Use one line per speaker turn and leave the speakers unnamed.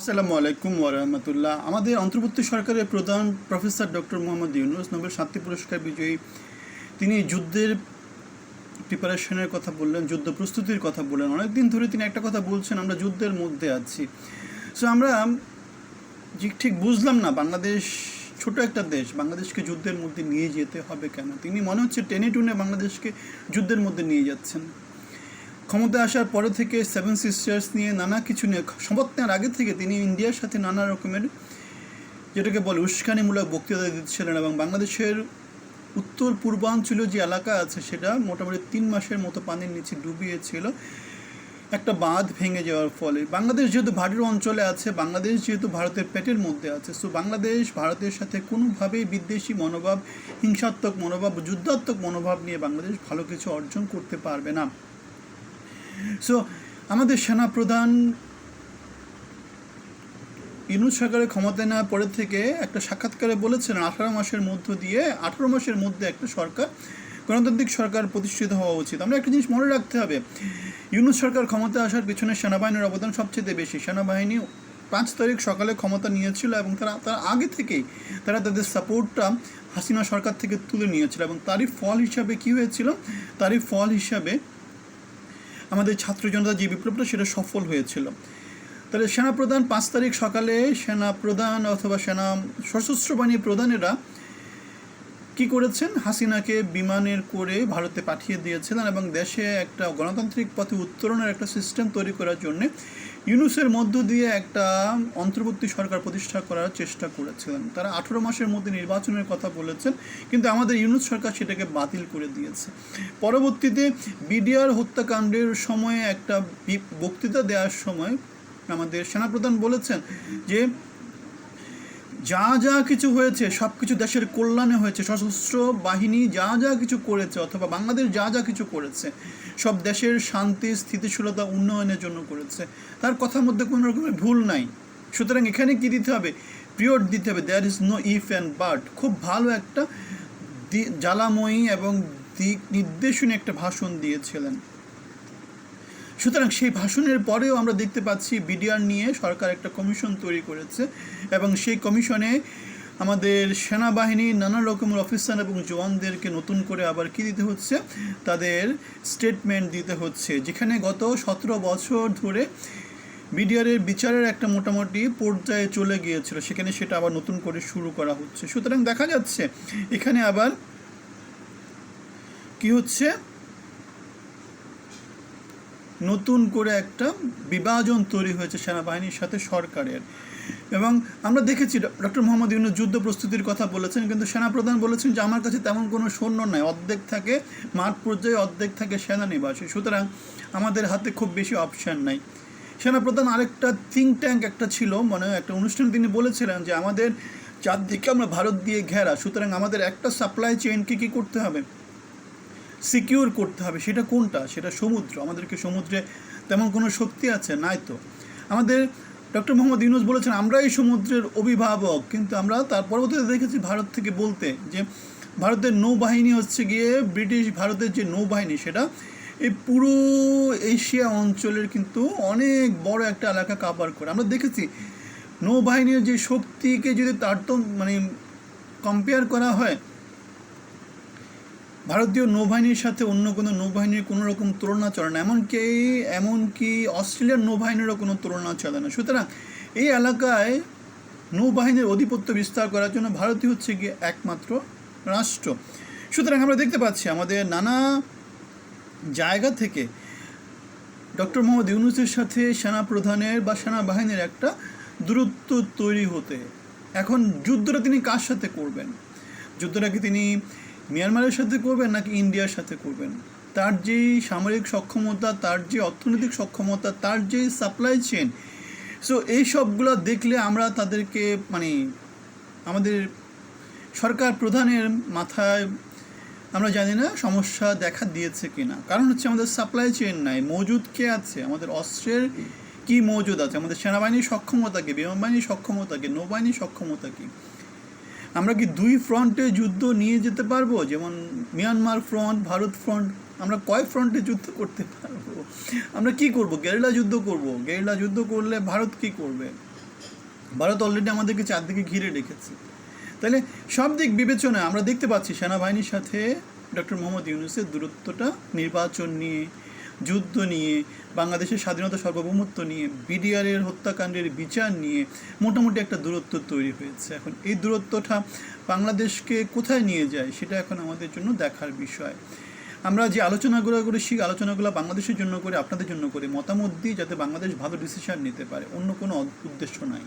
আসসালামু আলাইকুম ওরহমতুল্লাহ আমাদের অন্তর্বর্তী সরকারের প্রধান professor doctor Mohammad Yunus Nobel শান্তি পুরস্কার বিজয়ী। তিনি যুদ্ধের প্রিপারেশনের কথা বললেন, যুদ্ধ প্রস্তুতির কথা বললেন। অনেকদিন ধরে তিনি একটা কথা বলছেন, আমরা যুদ্ধের মধ্যে আছি। সো আমরা ঠিক বুঝলাম না, বাংলাদেশ ছোট একটা দেশ, বাংলাদেশকে যুদ্ধের মধ্যে নিয়ে যেতে হবে কেন? তিনি মনে হচ্ছে টেনে টুনে বাংলাদেশকে যুদ্ধের মধ্যে নিয়ে যাচ্ছেন। ক্ষমতায় আসার পরে থেকে সেভেন সিস্টার্স নিয়ে নানা কিছু নিয়ে শপথ নেওয়ার আগে থেকে তিনি ইন্ডিয়ার সাথে নানা রকমের যেটাকে বলে উস্কানিমূলক বক্তৃতা দিচ্ছিলেন এবং বাংলাদেশের উত্তর পূর্বাঞ্চলীয় যে এলাকা আছে সেটা মোটামুটি তিন মাসের মতো পানির নিচে ডুবিয়েছিল। একটা বাঁধ ভেঙে যাওয়ার ফলে। বাংলাদেশ যেহেতু ভাটের অঞ্চলে আছে, বাংলাদেশ যেহেতু ভারতের পেটের মধ্যে আছে সো বাংলাদেশ ভারতের সাথে কোনোভাবেই বিদ্বেষী মনোভাব, হিংসাত্মক মনোভাব, যুদ্ধাত্মক মনোভাব নিয়ে বাংলাদেশ ভালো কিছু অর্জন করতে পারবে না। সো আমাদের সেনা প্রধান ইউনুস সরকারের ক্ষমতায় নেওয়ার পরে থেকে একটা সাক্ষাৎকারে বলেছেন, আঠারো মাসের মধ্য দিয়ে, আঠারো মাসের মধ্যে একটা সরকার, গণতান্ত্রিক সরকার প্রতিষ্ঠিত হওয়া উচিত। আমরা একটা জিনিস মনে রাখতে হবে, ইউনুস সরকার ক্ষমতায় আসার পিছনে সেনাবাহিনীর অবদান সবচেয়ে বেশি। সেনাবাহিনী পাঁচ তারিখ সকালে ক্ষমতা নিয়েছিল এবং তারা, তার আগে থেকেই তারা তাদের সাপোর্টটা হাসিনা সরকার থেকে তুলে নিয়েছিল এবং তারই ফল হিসাবে কী হয়েছিল? তারই ফল হিসাবে আমাদের ছাত্র জনতা যে বিপ্লবটা সেটা সফল হয়েছিল। তাহলে সেনাপ্রধান পাঁচ তারিখ সকালে সেনাপ্রধান অথবা সেনা সশস্ত্র বাহিনীর প্রধানেরা কি করেছেন? হাসিনাকে বিমানের করে ভারতে পাঠিয়ে দিয়েছিলেন এবং দেশে একটা গণতান্ত্রিক পথে উত্তরণের একটা সিস্টেম তৈরি করার জন্য ইউনুসের মধ্য দিয়ে একটা অন্তর্বর্তী সরকার প্রতিষ্ঠা করার চেষ্টা করেছিলেন। তারা আঠেরো মাসের মধ্যে নির্বাচনের কথা বলেছেন, কিন্তু আমাদের ইউনুস সরকার সেটাকে বাতিল করে দিয়েছে। পরবর্তীতে বিডিআর হত্যাকাণ্ডের সময়ে একটা বক্তৃতা দেওয়ার সময় আমাদের সেনাপ্রধান বলেছেন যে, যা যা কিছু হয়েছে সব কিছু দেশের কল্যাণে হয়েছে। সশস্ত্র বাহিনী যা যা কিছু করেছে, অথবা বাংলাদেশ যা যা কিছু করেছে সব দেশের শান্তি, স্থিতিশীলতা উন্নয়নের জন্য করেছে। তার কথার মধ্যে কোনো রকমের ভুল নাই। সুতরাং এখানে কি দিতে হবে? পিরিয়ড দিতে হবে। There is no if and but খুব ভালো একটা জ্বালাময়ী এবং দিক নির্দেশনী একটা ভাষণ দিয়েছিলেন। সুতরাং সেই ভাষণের পরেও আমরা দেখতে পাচ্ছি, বিডিআর নিয়ে সরকার একটা কমিশন তৈরি করেছে এবং সেই কমিশনে আমাদের সেনাবাহিনীর নানা রকমের অফিসার এবং জওয়ানদেরকে নতুন করে আবার কি দিতে হচ্ছে? তাদের স্টেটমেন্ট দিতে হচ্ছে, যেখানে গত সতেরো বছর ধরে বিডিআরের বিচারের একটা মোটামুটি পর্যায়ে চলে গিয়েছিল, সেখানে সেটা আবার নতুন করে শুরু করা হচ্ছে। সুতরাং দেখা যাচ্ছে, এখানে আবার কি হচ্ছে? নতুন করে একটা বিভাজন তৈরি হয়েছে সেনাবাহিনীর সাথে সরকারের। এবং আমরা দেখেছি ডক্টর মোহাম্মদ ইউনুস যুদ্ধ প্রস্তুতির কথা বলেছেন, কিন্তু সেনাপ্রধান বলেছেন যে, আমার কাছে তেমন কোনো সৈন্য নাই। অর্ধেক থাকে মাঠ পর্যায়ে, অর্ধেক থাকে সেনানিবাসে। সুতরাং আমাদের হাতে খুব বেশি অপশান নাই। সেনাপ্রধান আরেকটা থিঙ্ক ট্যাঙ্ক একটা ছিল মানে একটা অনুষ্ঠানে তিনি বলেছিলেন যে, আমাদের চারদিকে আমরা ভারত দিয়ে ঘেরা। সুতরাং আমাদের একটা সাপ্লাই চেইনকে কী করতে হবে? সিকিউর করতে হবে। সেটা কোনটা? সেটা সমুদ্র। আমাদেরকে সমুদ্রে তেমন কোনো শক্তি আছে? নাই তো। আমাদের ডক্টর মোহাম্মদ ইউনুস বলেছেন আমরা এই সমুদ্রের অভিভাবক। কিন্তু আমরা তার পরবর্তীতে দেখেছি ভারত থেকে বলতে যে, ভারতের নৌবাহিনী হচ্ছে গিয়ে ব্রিটিশ ভারতের যে নৌবাহিনী, সেটা এই পুরো এশিয়া অঞ্চলের কিন্তু অনেক বড় একটা এলাকা কাভার করে। আমরা দেখেছি নৌবাহিনীর যে শক্তিকে যদি তারতম মানে কম্পেয়ার করা হয় ভারতীয় নৌবাহিনীর সাথে অন্য কোনো নৌবাহিনীর কোনো রকম তুলনা চলে না, এমনকি এমনকি অস্ট্রেলিয়ার নৌবাহিনীরও কোনো তুলনা চলে না। সুতরাং এই এলাকায় নৌবাহিনীর আধিপত্য বিস্তার করার জন্য ভারতই হচ্ছে গিয়ে একমাত্র রাষ্ট্র। সুতরাং আমরা দেখতে পাচ্ছি, আমাদের নানা জায়গা থেকে ডক্টর মোহাম্মদ ইউনুসের সাথে সেনা প্রধানের বা সেনাবাহিনীর একটা দূরত্ব তৈরি হতে। এখন যুদ্ধটা তিনি কার সাথে করবেন? যুদ্ধটা কি তিনি মিয়ানমারের সাথে করবেন নাকি ইন্ডিয়ার সাথে করবেন? তার যেই সামরিক সক্ষমতা, তার যে অর্থনৈতিক সক্ষমতা, তার যে সাপ্লাই চেন সো এই সবগুলো দেখলে আমরা তাদেরকে মানে আমাদের সরকার প্রধানের মাথায় আমরা জানি না সমস্যা দেখা দিয়েছে কি না কারণ হচ্ছে আমাদের সাপ্লাই চেন নাই, মজুদ কে আছে? আমাদের অস্ত্রের কি মজুদ আছে? আমাদের সেনাবাহিনীর সক্ষমতা কি? বিমান বাহিনীর সক্ষমতা কি? নৌবাহিনীর সক্ষমতা কি? আমরা কি দুই ফ্রন্টে যুদ্ধ নিয়ে যেতে পারব? যেমন মিয়ানমার ফ্রন্ট, ভারত ফ্রন্ট, আমরা কয় ফ্রন্টে যুদ্ধ করতে পারব? আমরা কি করব? গেরিলা যুদ্ধ করব। গেরিলা যুদ্ধ করলে ভারত কি করবে? ভারত অলরেডি আমাদেরকে চারদিকে ঘিরে রেখেছে। তাহলে সব দিক বিবেচনায় আমরা দেখতে পাচ্ছি সেনাবাহিনীর সাথে ডক্টর মোহাম্মদ ইউনুসের দূরত্বটা নির্বাচন নিয়ে। যুদ্ধ নিয়ে, বাংলাদেশের স্বাধীনতা সার্বভৌমত্ব নিয়ে, বিডিআরের হত্যাকাণ্ডের বিচার নিয়ে মোটামুটি একটা দূরত্ব তৈরি হয়েছে। এখন এই দূরত্বটা বাংলাদেশকে কোথায় নিয়ে যায় সেটা এখন আমাদের জন্য দেখার বিষয়। আমরা যে আলোচনাগুলো করি সেই আলোচনাগুলো বাংলাদেশের জন্য করে, আপনাদের জন্য করে, মতামত দিই যাতে বাংলাদেশ ভালো ডিসিশন নিতে পারে, অন্য কোনো উদ্দেশ্য নাই।